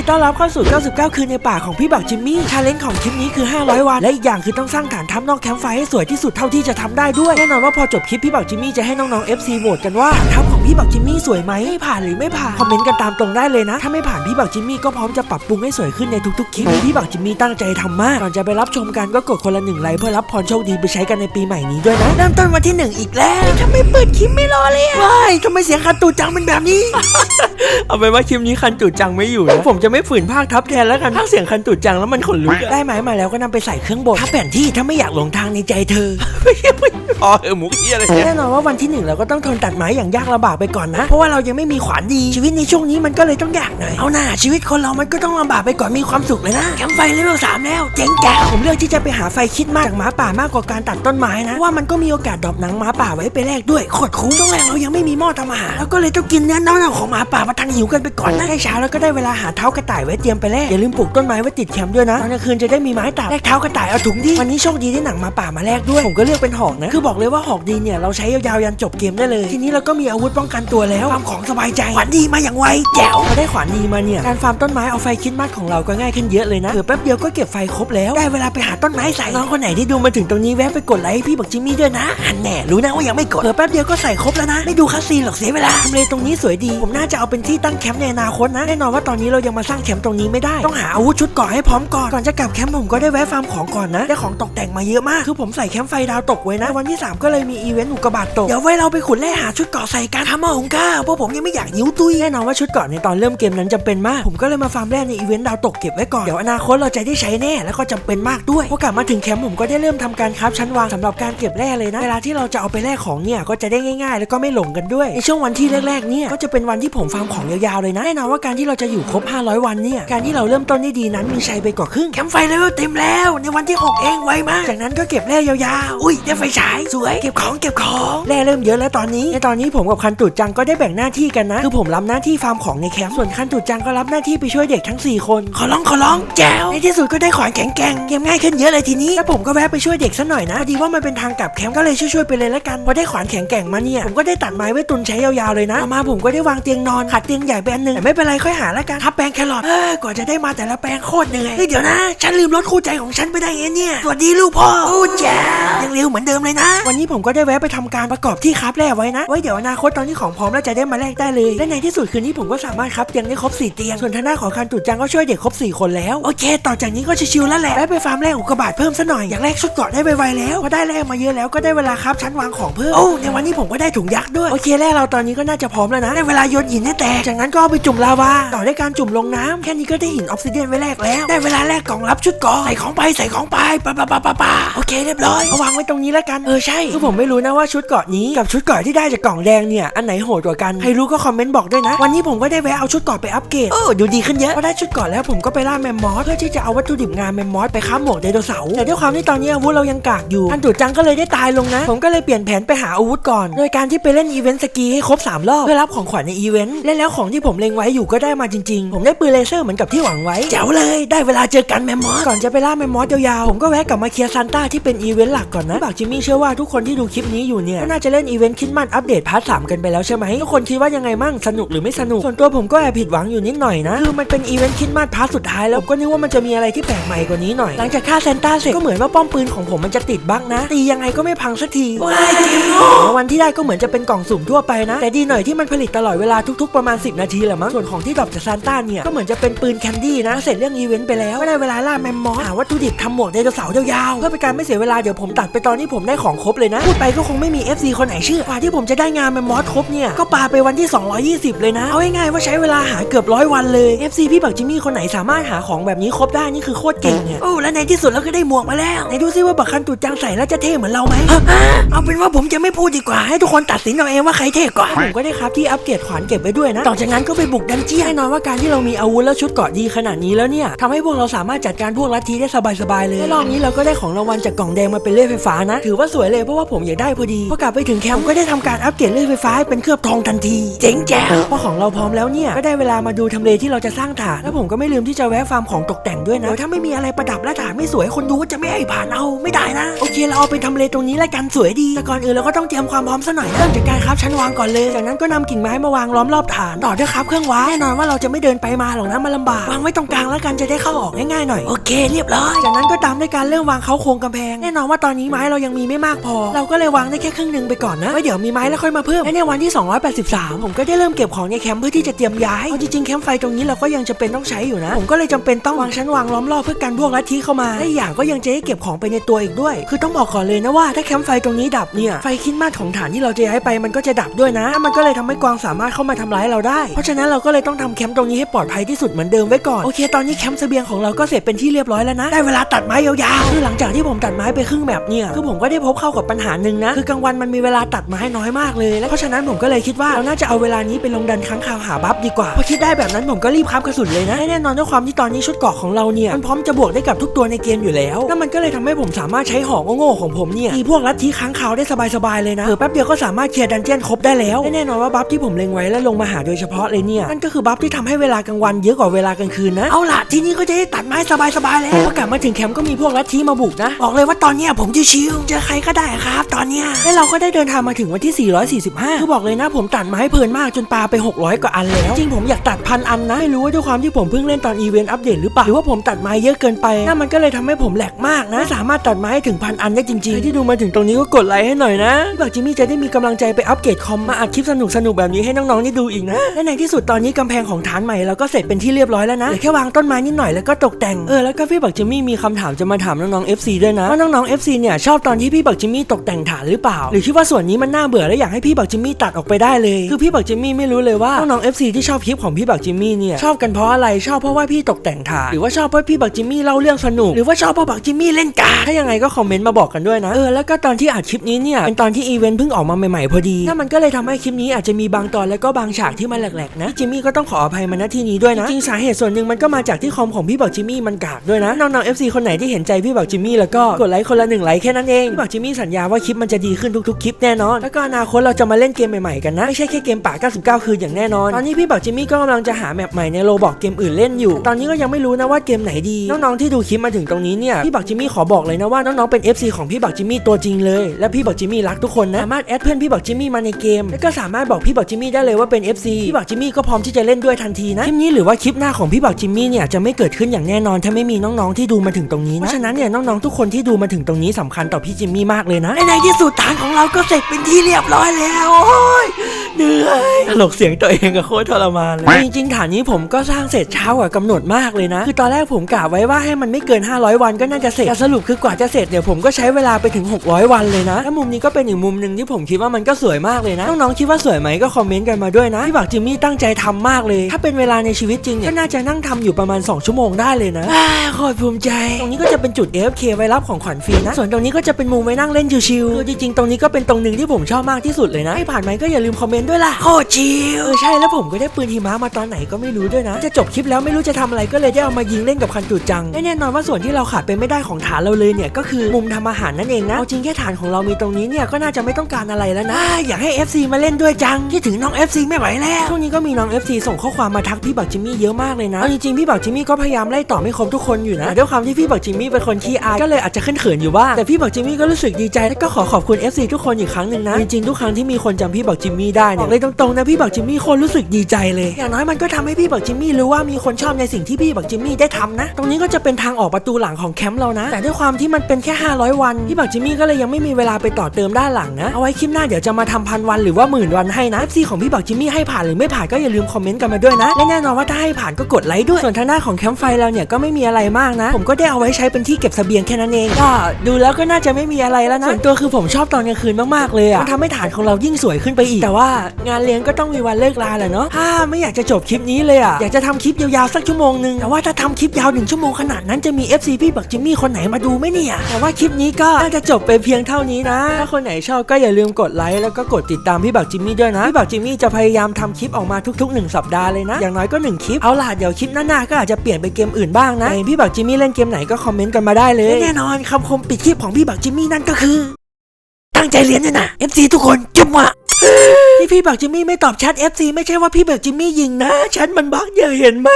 ดีต้อนรับเข้าสู่ 99 คืนในป่าของพี่บักจิมมี่ชาเลนจ์ของคลิปนี้คือ 500 วัน และอีกอย่างคือต้องสร้างฐานทัพนอกแคมป์ไฟให้สวยที่สุดเท่าที่จะทำได้ด้วย แน่นอนว่าพอจบคลิปพี่บักจิมมี่จะให้น้องๆ FC โหวตกันว่าฐานทัพของพี่บักจิมมี่สวยไหมผ่านหรือไม่ผ่าน คอมเมนต์กันตามตรงได้เลยนะ ถ้าไม่ผ่านพี่บักจิมมี่ก็พร้อมจะปรับปรุงให้สวยขึ้นในทุกๆ คลิป พี่บักจิมมี่ตั้งใจทำมาก ก่อนจะไปรับชมกันก็กดคนละหนึ่งไลค์เพื่อรับพรโชคดีไปใช้กันในปีใหม่นี้ด้วยนะ เริ่มต้นวันที่หนึ่งอีกแล้วทำไมเปิดคลิปไม่รอเลยว้ายทำไมเสียงคันตูจังเป็นแบบนี้ เอาเป็นว่าคลิปนี้คันตุดจังไม่อยู่นะผมจะไม่ฝืนภาคทับแทนแล้วกันภาคเสียงคันตุดจังแล้วมันขนลุกอะได้ไม้มาแล้วก็นำไปใส่เครื่องบดทับแผนที่ถ้าไม่อยากหลงทางในใจเธอพอเออหมุกเอี้ยอะไรเนี่ยแน่นอนว่าวันที่หนึ่งเราก็ต้องทนตัดไม้อย่างยากลำบากไปก่อนนะ เพราะว่าเรายังไม่มีขวานดีชีวิตในช่วงนี้มันก็เลยต้องยากหน่อยเอาหน้าชีวิตคนเรามันก็ต้องลำบากไปก่อนมีความสุขเลยนะแคมป์ไฟเลเวลสามแล้วเจ๋งแจ๋วผมเลือกที่จะไปหาไฟคิดมากจากหมาป่ามากกว่าการตัดต้นไม้นะเพราะว่ามันก็มีโอกาสดรอปหนังหมาป่าไว้ไปแลกด้วยโคตรคุ้มช่วงแรกเรายังไม่มีหม้อทำอาหารแล้วก็เลยต้องกินเนื้อเน่าๆของหมาป่ามาทังหิวกันไปก่อนนะใกล้เช้าแล้วก็ได้เวลาหาเท้ากระต่ายไว้เตรียมไปแลกอย่าลืมปลูกต้นไม้ไว้ติดแคมป์ด้วยนะตอนกลางคืนจะได้มีไม้ตัดแลกเท้ากระต่ายเอาถุงดีวันนี้โชคดีได้หนังหมาป่ามาแลกด้วยผมก็เลือกเป็นหอกนะคือบอกเลยว่าหอกดีเนี่ยเราใช้ยาวๆยันจบเกมได้เลย ทีนี้เราก็มีอาวุธป้องกันตัวแล้วฟาร์มของสบายใจขวานดีมาอย่างไวแจ๋วพอได้ขวานดีมาเนี่ยการฟาร์มต้นไม้เอาไฟคิดมากของเราก็ง่ายขึ้นเยอะเลยนะเผื่อแป๊บเดียวก็เก็บไฟครบแล้วได้เวลาไปหาต้นไม้ใส่น้องคนไหนที่ดูมาถึงตรงนี้แวะไปกดไลค์ให้พี่บักจิมมี่ด้วยนะอันแน่รู้นะว่ายังไม่กดเผื่อแป๊บเดียวก็ใส่ครบแล้วนะไม่ดูคัสซีนหรอกเสียเวลาทำเลตรงนี้สวยดี ผมน่าจะเอาเป็นที่ตั้งแคมป์ในอนาคตนะแน่นอนว่าตอนนี้เรายังมาสร้างแคมป์ตรงนี้ไม่ได้ ต้องหาอาวุธชุดกราะให้พร้อมก่อน ก่อนจะกลับแคมป์ผมก็ได้แวะฟาร์มของก่อนนะ ได้ของตกแต่งมาเยอะมาก คือผมใส่แคมป์ไฟดาวตกไว้นะ วันที่ 3 ก็เลยมีอีเวนต์อุกกาบาตตก เดี๋ยวไว้เราไปขุดแร่หาชุดกราะใส่กันทำมาของข้าเพราะผมยังไม่อยากหิวตุ้ยแน่นอนว่าชุดกราะในตอนเริ่มเกมนั้นจำเป็นมาก ผมก็เลยมาฟาร์มแร่ในอีเวนต์ดาวตกเก็บไว้ก่อน เดี๋ยวอนาคตเราจะได้ใช้แน่ แล้วก็จำเป็นมากด้วยพอกลับมาถึงแคมป์ผมก็ได้เริ่มทำการคราฟชั้นวางสำหรับการเก็บแร่เลยนะ เวลาที่เราจะเอาไปแลกของเนี่ยก็จะได้ง่าย ๆ แล้วก็ไม่หลงกันด้วย ในช่วงวันที่แรกๆเนี่ยก็จะเป็นวันที่ผมฟาร์มของยาวๆเลยนะแน่นอนว่าการที่เราจะอยู่ครบ500วันเนี่ย การที่เราเริ่มต้นได้ดีนั้นมีชัยไปกว่าครึ่งแคมป์ไฟเลเวลเต็มแล้ว ในวันที่ 6 เองไวมาก จากนั้นก็เก็บแร่ยาวๆ อุ้ยได้ไฟฉายสวย เก็บของเก็บของแร่เริ่มเยอะแล้วตอนนี้ ในตอนนี้ผมกับคันตุดจังก็ได้แบ่งหน้าที่กันนะ คือผมรับหน้าที่ฟาร์มของในแคมป์ ส่วนคันตุดจังก็รับหน้าที่ไปช่วยเด็กทั้ง 4 คน ขอร้องขอร้องแจ๋ว ในที่สุดก็ได้ขวานแข็งแกร่งเกมง่ายขึ้นเยอะเลยทีนี้ แล้วผมก็แวะไปช่วยเด็กซะหน่อยนะพอดีว่ามันเป็นทางกลับแคมป์ก็เลยช่วยๆไปเลยละกัน พอได้ขวานแข็งแกร่งมาเนี่ย ผมก็ได้ตัดไม้ไว้ตุนใช้ยาวๆเลยนะต่อมาผมก็ได้วางเตียงนอนขัดเตียงใหญ่ไปอันหนึงแต่ไม่เป็นไรค่อยหาละกันทับแปลงแครอทเออกว่าจะได้มาแต่ละแปลงโคตรเหนื่อยเฮ้ยเดี๋ยวนะ ฉันลืมรถคู่ใจของฉันไปได้ไงเนี่ยสวัสดีลูกพ่อโอ้แจ๋วยังเร็วเหมือนเดิมเลยนะ วันนี้ผมก็ได้แวะไปทำการประกอบที่คราฟแร่ไว้นะไว้เดี๋ยวอนาคตตอนที่ของพร้อมแล้วจะได้มาแลกได้เลย และในที่สุดคืนนี้ผมก็สามารถครับเตียงได้ครบสี่เตียงส่วนทางด้านของคันตุดจังก็ช่วยเด็กครบสี่คนแล้วโอเค ต่อจากนี้ก็ชิวๆแล้วแหละแวะไปฟาร์มแร่อุกกาบาตเพิ่มซะหน่อยอยากแลกชุดเกราะได้ไวๆแล้วพอได้แร่มาเยอะแล้วก็ได้เวลาครับชั้นวางของเพิ่มโอ้ในวันนี้ผมก็ได้ถุงยักษ์ด้วยโอเคแร่เราตอนนี้ก็น่าจะพร้อมแล้วนะได้เวลาโยนหินให้แตกจากนั้นก็เอาไปจุ่มลาวาต่อด้วยการจุ่มลงน้ำแค่นี้ก็ได้หินออฟซิเดียนไว้แลกแล้ว ได้เวลาแลกกล่องรับชุดเกราะใส่ของไปใส่ของไปปะปะปะปะปะโอเคเรียบร้อยเอาวางไว้ตรงนี้แล้วกันเออใช่คือผมไม่รู้นะว่าชุดเกราะนี้กับชุดเกราะที่ได้จากกล่องแดงเนี่ยอันไหนโหดกว่ากันใครรู้ก็คอมเมนต์บอกด้วยนะ วันนี้ผมก็ได้แวะเอาชุดเกราะไปอัปเกรดเออดูดีขึ้นเยอะพอได้ชุดเกราะแล้วผมก็ไปล่าแมมมอสเพื่อที่จะเอาวัตถุดิบงานแมมมอสไปค้าหมวกไดโนเสาร์แต่ด้วยความที่ตอนนี้อาวุธเรายังกากอยู่อันตุดจังก็เลยได้ตายลงนะ ผมก็เลยเปลี่ยนแผนไปหาอาวุธก่อน โดยการที่ไปเล่นอีเวนต์สกีให้ครบ3รอบเพื่อรับของขวัญในอีเวนต์และแล้วของที่ผมเล็งไว้อยู่ก็ได้มาจริงๆ ผมได้ปืนเลเซอร์เหมือนกับที่หวังไว้ แจ๋วเลยได้เวลาเจอกันแมมมอสก่อนจะไปล่าแมมมอสยาวๆผมก็แวะกลับมาเคลียร์ซันต้าที่เป็นอีเวนต์หลักก่อนนะบักจิมมี่เชื่อว่าทุกคนที่ดูคลิปนี้อยู่เนี่ยก็น่าจะเล่นอีเวนต์คิดมันอัปเดตพาร์ทสามกันไปแล้วใช่ไหมทุกคนคิดว่ายังไงมั่งสนุกหรือไม่สนุกส่วนตัวผมก็แอบผิดหวังอยู่นิดหน่อยนะคือมันเป็นอีเวนต์คิดมันพาร์ทสุดท้ายแล้วผมก็นึกว่ามันจะมีอะไรที่แปลกใหม่กว่านี้หน่อยหลังจากฆ่าซานต้าเสร็จก็เหมือนว่าป้อมปืนของผมมันจะติดบั๊กนะตียังไงก็ไม่พังสักทีว้ายจริงวันที่ได้ก็เหมือนจะเป็นกล่องสุ่มทั่วไปนะ แต่ดีหน่อยที่มันผลิตตลอดเวลาทุกๆประมาณ 10 นาทีแหละมั้งส่วนของที่ดรอปจากซานต้าเนี่ยก็เหมือนจะเป็นปืนแคนดี้นะ เสร็จเรื่องอีเวนต์ไปแล้วก็ได้เวลาล่าแมมมอสหาวัตถุดิบทำหมวกไดโนเสาร์ยาวๆเพื่อเป็นการไม่เสียเวลาเดี๋ยวผมตัดไปตอนที่ผมได้ของครบเลยนะพูดไปก็คงไม่มี FC คนไหนเชื่อกว่าที่ผมจะได้งานแมมมอสครบเนี่ยก็ปาไปวันที่ 220 เลยนะเอาง่ายๆว่าใช้เวลาหาเกือบร้อยวันเลย FC พี่บักจิมมี่คนไหนสามารถหาของแบบนี้ครบได้นี่คือโคตรเก่งเนี่ยโอ้และในที่สุดเราก็ได้หมวกมาแล้วไหนดูซิว่าบักคันตุดจังใส่แล้วจะเท่เหมือนเราไหมฮะเอาเป็นว่าผมจะไม่พูดดีกว่าให้ทุกคนตัดสินเอาเองว่าใครเท่กว่าผมก็ได้ครับที่อัปเกรดขวานเก็บไว้ด้วยนะต่อจากนั้นก็ไปบุกดันเจียนแน่นอนว่าการที่เรามีอาวุธแล้วชุดเกราะดีขนาดนี้แล้วเนี่ยทำให้พวกเราสามารถจัดการพวกลัทธิได้สบายๆเลยและรอบนี้เราก็ได้ของรางวัลจากกล่องแดงมาเป็นเลื่อยไฟฟ้านะ ถือว่าสวยเลยเพราะว่าผมอยากได้พอดีพอกลับไปถึงแคมป์ก็ได้ทำการอัปเกรดเลื่อยไฟฟ้าให้เป็นเคลือบทองทันที เจ๋งแจ๋วพอของเราพร้อมแล้วเนี่ยก็ได้เวลามาดูทำเลที่เราจะสร้างฐานแล้วผมก็ไม่ลืมที่จะแวะฟาร์มของตกแต่งด้วยนะเดี๋ยวถ้าไม่มีอะไรประดับและฐานไม่สวยคนดูก็จะไม่ให้ผ่านเอาไม่ได้นะ โอเคเราเอาไปทำเลตรงนี้ละกันสวยดีแต่ก่อนอื่นเราก็ต้องเตรียมความพร้อมซะหน่อยเริ่มจากการครับชั้นวางก่อนเลย จากนั้นก็นำกิ่งไม้มาวางล้อมรอบฐานต่อด้วยครับเครื่องว้าแน่นอนว่าเราจะไม่เดินไปมาหรอกนะมันลำบากวางไว้ตรงกลางแล้วกันจะได้เข้าออกง่ายๆหน่อยโอเคเรียบร้อยจากนั้นก็ตามด้วยการเริ่มวางเขาโครงกำแพงแน่นอนว่าตอนนี้ไม้เรายังมีไม่มากพอ เราก็เลยวางได้แค่ครึ่งหนึ่งไปก่อนนะไว้เดี๋ยวมีไม้แล้วค่อยมาเพิ่มและในวันที่ 283 ผมก็ได้เริ่มเก็บของในแคมป์เพื่อที่จะเตรียมย้ายเอาจริงๆแคมป์ไฟตรงนี้เราก็ยังจะเป็นต้องใช้อยู่นะผมก็เลยจำเป็นต้องวางชั้นวางล้อมรอบเพื่อกันพวกลัทธิเข้ามาและอีกอย่างก็ยังจะได้เก็บของไปในตัวอีกด้วย คือต้องบอกก่อนเลยนะว่าถ้าแคมป์ไฟตรงนี้ดับเนี่ยไฟคิดมาสของฐานที่เราจะย้ายไปมันก็จะดับด้วยนะ มันก็เลยทำให้กวางสามารถเข้ามาทำร้ายเราได้ เพราะฉะนั้นเราก็เลยต้องทำแคมป์ตรงนี้ให้ปลอดภัยที่สุดเหมือนเดิมไว้ก่อนโอเค ตอนนี้แคมป์เสบียงของเราก็เสร็จเป็นที่เรียบร้อยแล้วนะได้เวลาตัดไม้ยาวๆคือหลังจากที่ผมตัดไม้ไปครึ่งแบบเนี่ยคือผมก็ได้พบเข้ากับปัญหาหนึ่งนะคือกลางวันมันมีเวลาตัดไม้น้อยมากเลยและเพราะฉะนั้นผมก็เลยคิดว่าเราน่าจะเอาเวลานี้ไปลงดันค้างคาวหาบัฟดีกว่าพอคิดได้แบบนั้นผมก็รีบคราฟกระสุนเลยนะและแน่นอนด้วยความที่ตอนนี้ชุดเกราะของเราเนี่ยมันพร้อมจะบวกได้กับทุกตัวในเกมอยู่แล้วแล้วมันก็เลยทำให้ผมสามารถใช้หอกโง่ๆของผมเนี่ยตีพวกลัทธิค้างคาวได้สบายๆเลยนะเออแป๊บเดียวก็สามารถเคลียร์ดันเจี้ยนครบได้แล้วและแน่นอนว่าบัฟที่ผมเล็งไว้และลงมาหาโดยเฉพาะเลยเนี่ยนั่นก็คือบัฟที่ทำให้เวลากลางวันเยอะกว่าเวลากลางคืนนะ เอาล่ะทีนี้ก็จะได้ตัดไม้สบายๆแล้วพอกลับมาถึงแคมป์ก็มีพวกลัทธิมาบุกนะ บอกเลยว่าตอนเนี้ยผมชิวๆเจอใครก็ได้ครับ ตอนเนี้ยและเราก็ได้เดินทางมาถึงวันที่ 445 คือบอกเลยนะ ผมตัดไม้เพลินมากจนปาไป 600 กว่าอันแล้ว จริงผมอยากตัดพันอันนะไม่รู้ว่าด้วยความที่ผมเพิ่งเล่นตอนอีเวนต์อัปเดตหรือเปล่าหรือว่าผมตัดไม้เยอะเกินไปนั่นมันก็เลยทำให้ผมแหลกมากนะสามารถตัดไม้ให้ถึงพันอันได้จริงๆใครที่ดูมาถึงตรงนี้ก็กดไลค์ให้หน่อยนะพี่บักจิมมี่จะได้มีกำลังใจไปอัปเกรดคอมมาอัดคลิปสนุกๆแบบนี้ให้น้องๆได้ดูอีกนะและในที่สุดตอนนี้กำแพงของฐานใหม่เราก็เสร็จเป็นที่เรียบร้อยแล้วนะเหลือแค่วางต้นไม้นิดหน่อยแล้วก็ตกแต่งเออแล้วก็พี่บักจิมมี่มีคำถามจะมาถามน้องๆ FC ด้วยนะว่าน้องๆ FC เนี่ยชอบตอนที่พี่บักจิมมี่ตกแต่งฐานหรือเปล่า หรือคิดว่าส่วนนี้มันน่าเบื่อและอยากให้พี่บักจิมมี่ตัดออกไปได้เลย คือพี่บักจิมมี่ไม่รู้เลยว่าน้องๆ FC ที่ชอบคลิปของพี่บักจิมมี่เนี่ยชอบกันเพราะอะไรชอบเพราะว่าพี่ตกแต่งฐานหรือว่าชอบเพราะพี่บักจิมมี่เล่าเรื่องสนุกหรือว่าชอบเพราะบักจิมมี่เล่นการ์ดถ้ายังไงก็คอมเมนต์มาบอกกันด้วยนะเออแล้วก็ตอนที่อัดคลิปนี้เนี่ยเป็นตอนที่อีเวนต์เพิ่งออกมาใหม่ๆพอดีนั่นมันก็เลยทำให้คลิปนี้อาจจะมีบางตอนแล้วก็บางฉากที่มันแหลกๆนะจิมมี่ก็ต้องขออภัยมาณที่นี้ด้วยนะ จริงสาเหตุส่วนหนึ่งมันก็มาจากที่คอมของพี่บักจิมมี่มันกากด้วยนะน้องๆ FC คนไหนที่เห็นใจพี่บักจิมมี่แล้วก็กดไลค์คนละหนึ่งไลค์แค่นั้นเองพี่บักจิมมี่สัญญาว่าคลิปมันจะดีขึ้นทุกๆคลิปแน่นอนแล้วก็อนาคตเราจะมาเล่นเกมใหม่ๆกันนะไม่ใช่แค่เกมป่า 99 คืนอย่างแน่นอน ตอนนี้พี่บักจิมมี่ก็กำลังจะหาแมปใหม่ในโลบอกเกมอื่นเล่นอยู่ ตอนนี้ก็ยังไม่รู้นะว่าเกมไหนดีน้องๆที่ดูคลิปมาถึงตรงนี้เนี่ยพี่บักจิมมี่ขอบอกเลยนะว่าน้องๆเป็น FC ของพี่บักจิมมี่ตัวจริงเลยและพี่บักจิมมี่รักทุกคนนะสามารถแอดเพื่อนพี่บักจิมมี่มาในเกม แล้วก็สามารถบอกพี่บักจิมมี่ได้เลยว่าเป็น FC พี่บักจิมมี่ก็พร้อมที่จะเล่นด้วยทันทีนะคลิปนี้หรือว่าคลิปหน้าของพี่บักจิมมี่เนี่ยจะไม่เกิดขึ้นอย่างแน่นอนถ้าไม่มีน้องๆที่ดูมาถึงตรงนี้นะเพราะฉะนั้นเนี่ยน้องๆทุกคนที่ดูมาถึงตรงนี้สำคัญต่อพี่จิมมี่มากเลยนะในที่สุดฐานของเราก็เสร็จเป็นที่เรียบร้อยแล้วโอ้ย เหนื่อยตลกเสียงตัวเองก็โคตรทรมานเลยจริงๆฐานนี้ผมก็สร้างเสร็จเช้ากว่ากำหนดมากเลยนะ คือตอนแรกผมกะไว้ว่าให้มันไม่เกิน 500 วันก็น่าจะเสร็จแต่สรุปคือกว่าจะเสร็จเนี่ยผมก็ใช้เวลาไปถึง 600 วันเลยนะแล้วมุมนี้ก็เป็นอีกมุมหนึ่งที่ผมคิดว่ามันก็สวยมากเลยนะน้องๆคิดว่าสวยไหมก็คอมเมนต์กันมาด้วยนะพี่บักจิมมี่ตั้งใจทำมากเลย ถ้าเป็นเวลาในชีวิตจริงเนี่ยก็น่าจะนั่งทำอยู่ประมาณ 2 ชั่วโมงได้เลยนะอ้าโคตรภูมิใจ ตรงนี้ก็จะเป็นจุด AFK ไว้รับของขวัญฟรีนะส่วนตรงนี้ก็จะเป็นมุมไว้นั่งเล่นชิวๆคือจริงๆตรงนี้ก็เป็นตรงหนึ่งที่ผมชอบมากที่สุดเลยนะให้ผ่านไหมก็อย่าลืมคอมเมนต์ด้วยล่ะโคชิลเออใช่แล้วผมก็ได้ปืนหิมะมาตอนไหนก็ไม่รู้ด้วยนะ จะจบคลิปแล้วไม่รู้จะทำอะไรก็เลยได้เอามายิงเล่นกับคันจูจังแน่นอนว่าส่วนที่เราขาดไปไม่ได้ของฐานเราเลยเนี่ยก็คือมุมทำอาหารนั่นเองนะเอาจริงแค่ฐานของเรามีตรงนี้เนี่ยก็น่าจะไม่ต้องการอะไรแล้วนะอยากให้ FC มาเล่นด้วยจังคิดถึงน้อง FC ไม่ไหวแล้วช่วงนี้ก็มีน้อง FC ส่งข้อความมาทักพี่บักจิมมี่เยอะมากเลยนะเอาจริงๆพี่บักจิมมี่ก็พยายามไล่ตอบไม่ครบทุกคนอยู่นะด้วยความที่พี่บักจิมมี่เป็นคนขี้อายก็เลยอาจจะขึ้นเขินอยู่บ้างแต่พี่บักจิมมี่ก็รู้สึกดีใจและก็ขอขอบคุณ FC ทุกคนอีกครั้งหนึ่งนะจริงๆทุกครั้งที่มีคนจำพี่บักจิมมี่ได้เนี่ยบอกเลยตรงๆนะพี่บักจิมมี่คนรู้สึกดีใจเลย อย่างน้อยมันก็ทำให้พี่บักจิมมี่รู้ว่ามีคนชอบในสิ่งที่พี่บักจิมมี่ได้ทำนะ ตรงนี้ก็จะเป็นทางออกประตูหลังของแคมป์เรานะ แต่ด้วยความที่มันเป็นแค่ 500 วัน พี่บักจิมมี่ก็เลยยังไม่มีเวลาไปต่อเติมด้านหลังนะ เอาไว้คลิปหน้าเดี๋ยวจะมาทำพันวันหรือว่าหมื่นวันให้นะ FC ของพี่บักจิมมี่ให้ผ่านหรือไม่ผ่านก็อย่าลืมคอมเมนต์กันมาด้วยนะ และแน่นอนว่าถ้าให้ผ่านก็กดไลค์ด้วย ส่วนทางหน้าของแคมป์ไฟเราเนี่ยก็ไม่มีอะไรมากนะ ผมก็ได้เอาไว้ใช้เป็นที่เก็บเสบียงแค่นั้นเองก็ดูแล้วก็น่าจะไม่มีอะไรแล้วนะส่วนตัวคือผมชอบตอนกลางคืนมากๆเลยอะมันทำให้ฐานของเรายิ่งสวยขึ้นไปอีกแต่ว่างานเลี้ยงก็ต้องมีวันเลิกลาแหละเนาะถ้าไม่อยากจะจบคลิปนี้เลยอะอยากจะทำคลิปยาวๆสักชั่วโมงนึงแต่ว่าถ้าทำคลิปยาวหนึ่งชั่วโมงขนาดนั้นจะมี FC พี่บักจิมมี่คนไหนมาดูไหมเนี่ย แต่ว่าคลิปนี้ก็น่าจะจบไปเพียงเท่านี้นะ ถ้าคนไหนชอบก็อย่าลืมกดไลค์แล้วก็กดติดตามพี่บักจิมมี่ด้วยนะ พี่บักจิมมี่จะพยายามทำคลิปออกมาทุกๆ 1 สัปดาห์เลยนะ อย่างน้อยก็ 1 คลิป เอาล่ะเดี๋ยวคลิปหน้าๆก็อาจจะเปลี่ยนไปเกมอื่นบ้างนะแต่พี่บักจิมมี่เล่นเกมไหนก็คอมเมนต์กันมาได้เลย แน่นอนคำคมปิดคลิปของพี่บักจิมมี่นั่นก็คือ ตั้งใจเรียนเนี่ยนะ FC ทุกคนจุ๊บว่ะ ที่พี่บักจิมมี่ไม่ตอบแชทแอฟซีไม่ใช่ว่าพี่บักจิมมี่ยิงนะแชทมันบักอย่าเห็นไหม